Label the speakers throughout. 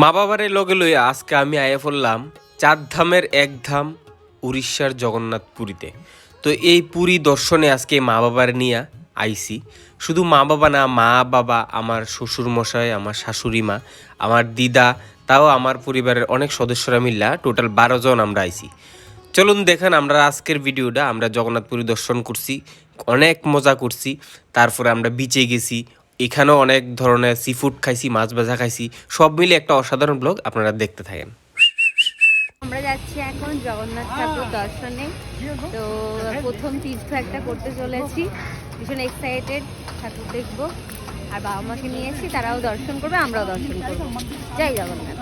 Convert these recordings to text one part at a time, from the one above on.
Speaker 1: মা বাবারে লগে লইয়া আজকে আমি আয়া পড়লাম চার ধামের এক ধাম উড়িষ্যার জগন্নাথ পুরীতে তো এই পুরী দর্শনে আজকে মা বাবার নিয়ে আইছি। শুধু মা বাবা না মা বাবা আমার শ্বশুর মশাই আমার শাশুড়ি মা আমার দিদা, তাও আমার পরিবারের অনেক সদস্যরা মিল্লা টোটাল বারো জন আমরা আইছি। চলুন দেখেন আমরা আজকের ভিডিওটা, আমরা জগন্নাথপুরী দর্শন করছি, অনেক মজা করছি, তারপরে আমরা বিচে গেছি এখানেও অনেক ধরনের সি ফুড খাইছি মাছ ভাজা খাইছি সব মিলে একটা অসাধারণ ব্লগ আপনারা দেখতে থাকেন।
Speaker 2: আমরা যাচ্ছি এখন জগন্নাথ ঠাকুর দর্শনে। তো প্রথম তীর্থ একটা করতে চলেছি। ভীষণ এক্সাইটেড ঠাকুর দেখব। আর বাবা মাকে নিয়েছি তারাও দর্শন করবে আমরাও দর্শন করব। জয় জগন্নাথ।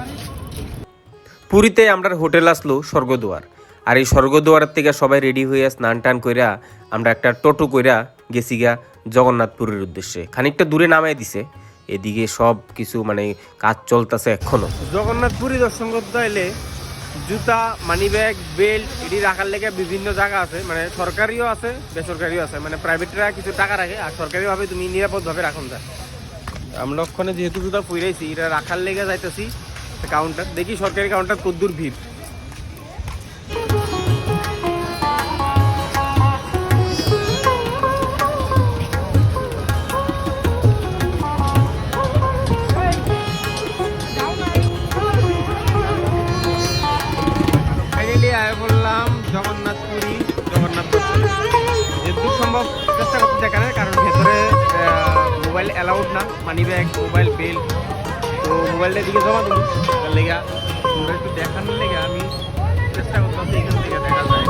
Speaker 1: পুরীতে আমরা হোটেল আসলো স্বর্গদুয়ার। আর এই স্বর্গদুয়ারের থেকে সবাই রেডি হয়ে স্নান টান কইরা আমরা একটা টোটো কইরা গেছি গা জগন্নাথপুরের উদ্দেশ্যে। খানিকটা দূরে নামাই দিছে। এদিকে সব কিছু মানে কাজ চলতেছে এখনও। জগন্নাথপুরী দর্শন করতে হলে জুতা মানি ব্যাগ বেল্ট এটি রাখার লেগে বিভিন্ন জায়গা আছে। মানে সরকারিও আছে, বেসরকারিও আছে। মানে প্রাইভেটরা কিছু টাকা রাখে, আর সরকারিভাবে তুমি নিরাপদভাবে রাখুন যায় আমরা ওখানে যেহেতু জুতা পুইরাইছি, এটা রাখার লেগে যাইতেছি কাউন্টার দেখি সরকারি কাউন্টার কদ্দুর ভিড়। না, মানি ব্যাগ, মোবাইল বেল তো মোবাইলটা দিকে জমা দেবো। তার লেগা, তোমরা একটু দেখানোর লেগে, আমি চেষ্টা করতেছি এখান থেকে দেখা যায়।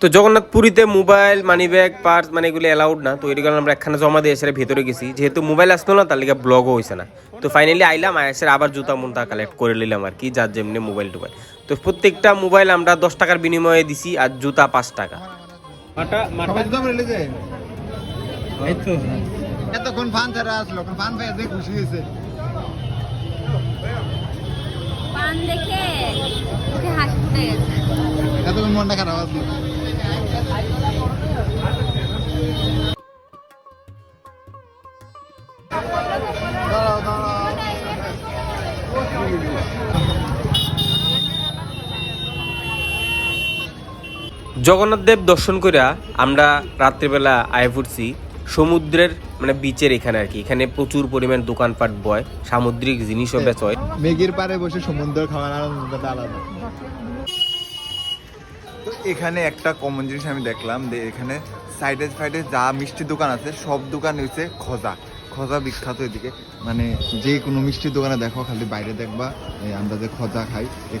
Speaker 1: তো জগন্নাথ পুরীতে মোবাইল, মানি ব্যাগ, পার্স মানে এগুলো অ্যালাউড না। তো এগুলো আমরা একখানে জমা দিয়ে এসে ভেতরে গেছি। যেহেতু মোবাইল আসতো না, তার লিগে ব্লগও হয়েছে না। তো ফাইনালি আইলাম এসে আবার জুতা মুন্তা কালেক্ট করে নিলাম আর কি, যার যেমনি মোবাইল টোবাইল তো প্রত্যেকটা মোবাইল আমরা দশ টাকার বিনিময়ে দিছি আর জুতা পাঁচ টাকা।
Speaker 3: এতক্ষণ ফান ছাড়া আসলো এখন ফান পেয়ে খুশি হয়েছে।
Speaker 2: পান দেখে মুখে হাসি ফুটে গেছে।
Speaker 3: এতক্ষণ মনটা খারাপ আসলো দাঁড়াও, দাঁড়াও।
Speaker 1: জগন্নাথ দেব দর্শন কইরা আমরা রাত্রিবেলা আয় ফুটছি সমুদ্রের মানে বিচের এখানে আর কি। এখানে প্রচুর পরিমাণ দোকানপাট বয় সামুদ্রিক জিনিসও বেচ হয়
Speaker 3: মেঘের পারে বসে সমুদ্র খাওয়ার আনন্দটা আলাদা।
Speaker 4: তো এখানে একটা কমন জিনিস আমি দেখলাম যে এখানে সাইডে সাইডে যা মিষ্টি দোকান আছে সব দোকান হচ্ছে খজা। খজা বিখ্যাত এদিকে। মানে যে কোনো মিষ্টির দোকানে দেখো খালি বাইরে দেখবা এই আমরা যে খজা খাই এই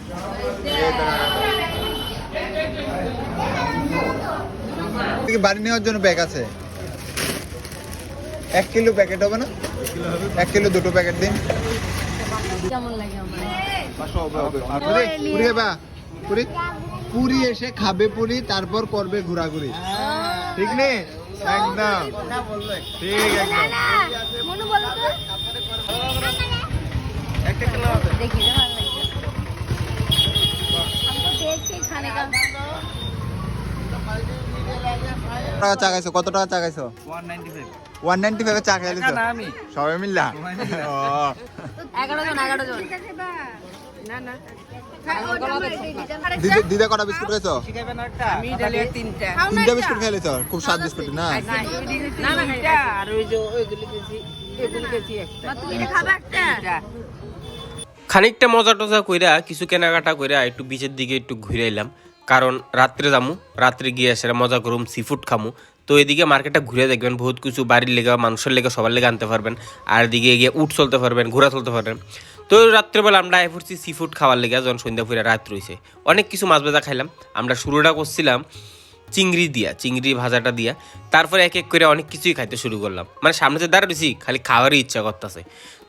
Speaker 3: বাড়ি নেওয়ার জন্য ব্যাগ আছে। এক কিলো প্যাকেট হবে না? এক কিলো দুটো প্যাকেট দিন।
Speaker 2: কেমন লাগে আমার
Speaker 3: পুরি পুরি খাবা? পুরি। পুরি এসে খাবে পুরি তারপর করবে ঘোরাঘুরি। ঠিক নেই একদম। ঠিক টাকা চা খাইছো কত টাকা চা খাইছো ওয়ান নাইনটি ফাইভে চা খাইছো সবাই মিল্লা
Speaker 2: এগারো জন এগারো জন না না
Speaker 3: দিদা- দিদা কটা বিস্কুট খাইছো তিনটা বিস্কুট খাইছো খুব স্বাদ বিস্কুট না
Speaker 2: তুমি খাবে একটা
Speaker 1: খানিকটা মজা টজা কইরা কিছু কেনাকাটা কইরা একটু বিচের দিকে একটু ঘুরে এলাম। কারণ রাত্রে যামু, রাত্রে গিয়ে এসে মজা করুম সি ফুড খামু। তো এদিকে মার্কেটটা ঘুরে দেখবেন, বহুত কিছু বাড়ির লেগে, মানুষের লেগে, সবার লেগে আনতে পারবেন। আর এদিকে গিয়ে উঠ চলতে পারবেন ঘোরা চলতে পারবেন। তো রাত্রেবেলা আমরা পড়ছি সি ফুড খাওয়ার লেগে, যখন সন্ধ্যা ফুরে রাত রয়েছে অনেক কিছু মাছ ভাজা খাইলাম। আমরা শুরুটা করছিলাম চিংড়ি দিয়া চিংড়ি ভাজাটা দিয়া তারপরে এক এক করে অনেক কিছুই খাইতে শুরু করলাম। মানে সামনে যে দাঁড়াইছি খালি খাওয়ারই ইচ্ছা করতেছে।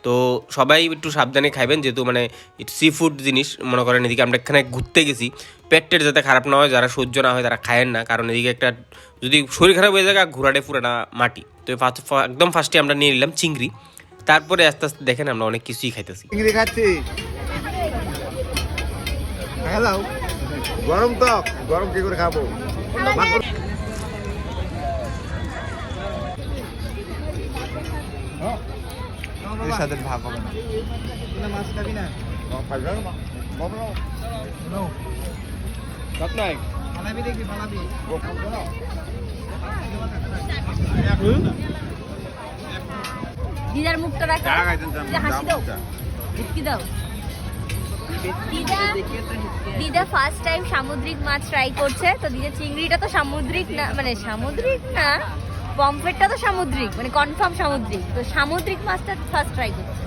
Speaker 1: তো সবাই একটু সাবধানে খাইবেন যেহেতু মানে সি ফুড জিনিস মনে করেন এদিকে আমরা এখানে ঘুরতে গেছি পেটের যাতে খারাপ না হয় যারা সহ্য না হয় তারা খায়েন না কারণ এদিকে একটা যদি শরীর খারাপ হয়ে যায় ঘোরাটে ফুরাটা মাটি। তো ফার্স্ট একদম ফার্স্টে আমরা নিয়ে নিলাম চিংড়ি। তারপরে আস্তে আস্তে দেখেন আমরা অনেক কিছুই খাইতেছি।
Speaker 3: চিংড়ি খাচ্ছি হ্যালো গরম তো গরম কি করে খাব?
Speaker 4: সাথে ভাগ হবে না।
Speaker 3: মাছ খাবি না?
Speaker 2: দিদার মুখটা রাখো। হাসি দাও। দাও। দিদা দিদা ফার্স্ট টাইম সামুদ্রিক মাছ ট্রাই করছে। তো দিদা চিংড়িটা তো সামুদ্রিক না মানে সামুদ্রিক না পমফ্রেটটা তো সামুদ্রিক মানে কনফার্ম সামুদ্রিক। তো সামুদ্রিক মাছটা ফার্স্ট ট্রাই করছে।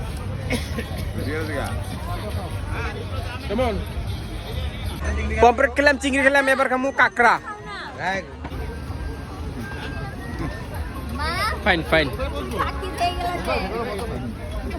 Speaker 1: পম্পলেট খেলাম চিংড়ি খেলাম এবার খামু কাঁকড়া।
Speaker 2: মা
Speaker 1: ফাইন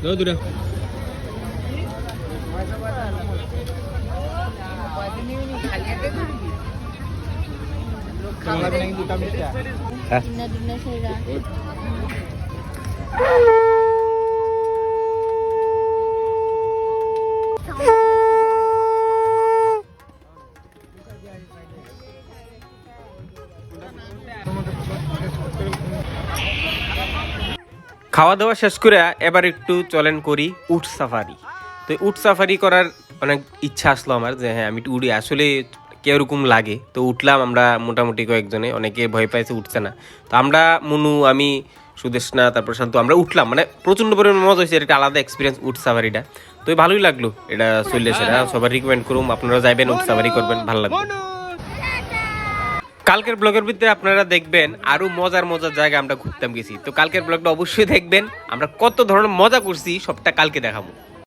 Speaker 4: এই নাও
Speaker 1: ক্যাপসিকাম দাও দুটা
Speaker 2: ডিনা ডিনা সেরা
Speaker 1: খাওয়া দাওয়া শেষ করে এবার একটু চলেন করি উট সাফারি। তো উট সাফারি করার অনেক ইচ্ছা আসলো আমার যে হ্যাঁ আমি একটু উড়ি, আসলে কীরকম লাগে। তো উঠলাম আমরা মোটামুটি কয়েকজনে, অনেকে ভয় পাইছে উঠছে না। তো আমরা, মুনু, আমি সুদেশনা তারপর শান্ত, আমরা উঠলাম। মানে প্রচণ্ড পরিমাণে মজা হয়েছে, এটা আলাদা এক্সপিরিয়েন্স উঠ সাফারিটা। তো ভালোই লাগল, এটা চললে সেটা সবার রিকমেন্ড করুম, আপনারা যাইবেন উঠ সাফারি করবেন, ভালো লাগবে। কালকের ব্লগের ভিতরে আপনারা দেখবেন আরও মজার মজার জায়গা আমরা ঘুরতাম গেছি। তো কালকের ব্লগটা অবশ্যই দেখবেন। আমরা কত ধরনের মজা করছি, সবটা কালকে দেখাবো।